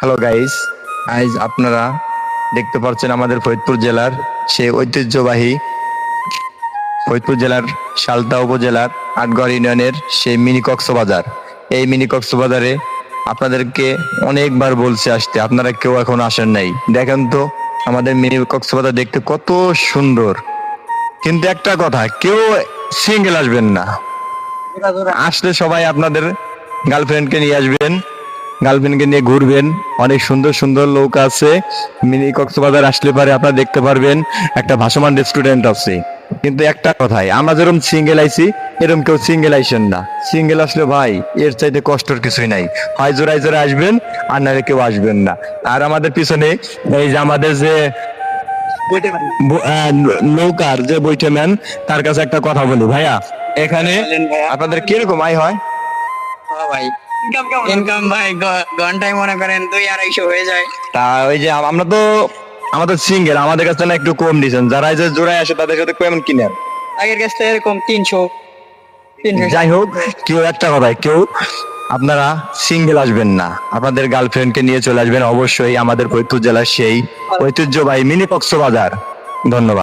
Hello guys আজ আপনারা দেখতে পাচ্ছেন আমাদের ফরিদপুর জেলার সেই ঐতিহ্যবাহী ফরিদপুর জেলার সালতা উপজেলার আটগড় ইউনিয়নের সেই মিনি কক্সবাজার এই মিনি কক্সবাজারে আপনাদেরকে অনেকবার বলছে আসতে, আপনারা কেউ এখন আসেন নাই। দেখেন তো, আমাদের মিনি কক্সবাজার দেখতে কত সুন্দর। কিন্তু একটা কথা, কেউ সিঙ্গেল আসবেন না। আসলে সবাই আপনাদের গার্লফ্রেন্ডকে নিয়ে আসবেন। গার্লফ্রেন্ডকে নিয়ে ঘুরবেন। অনেক সুন্দর সুন্দর লোক আছে। মিনি কক্সবাজার আসলে পারে আপনারা দেখতে পারবেন একটা ভাসমান রেস্টুরেন্ট আছে। কিন্তু একটা কথাই আমরা যেরকম সিঙ্গেল আইছি এরকম কেউ সিঙ্গেল আইসেন না। সিঙ্গেল আসলে ভাই এর চাইতে কষ্টর কিছুই নাই। হয় জোড়ায় জোড়ায় আসবেন আর নাহলে কেউ আসবেন না। আর আমাদের পিছনে এই যে আমাদের যে নৌকার যে বৈঠেম্যান তার কাছে একটা কথা বলি। ভাইয়া এখানে আপনাদের কীরকম আয় হয় ভাই। ইনকাম ভাই ঘন্টায় মনে করেন দুই আড়াইশো হয়ে যায়। তা ওই যে আমরা তো আমাদের সিঙ্গেল আমাদের কাছে না একটু কম দিয়েছেন। যারা যে জোড়ায় আসে তাদের সাথে কেমন কিনেন? আগের কাছ থেকে এরকম তিনশো যাই হোক কেউ একটা কথাই কেউ আপনারা সিঙ্গেল আসবেন না। আপনাদের গার্লফ্রেন্ডকে নিয়ে চলে আসবেন অবশ্যই আমাদের ফরিদপুর জেলার সেই ঐতিহ্যবাহী মিনি কক্সবাজার ধন্যবাদ।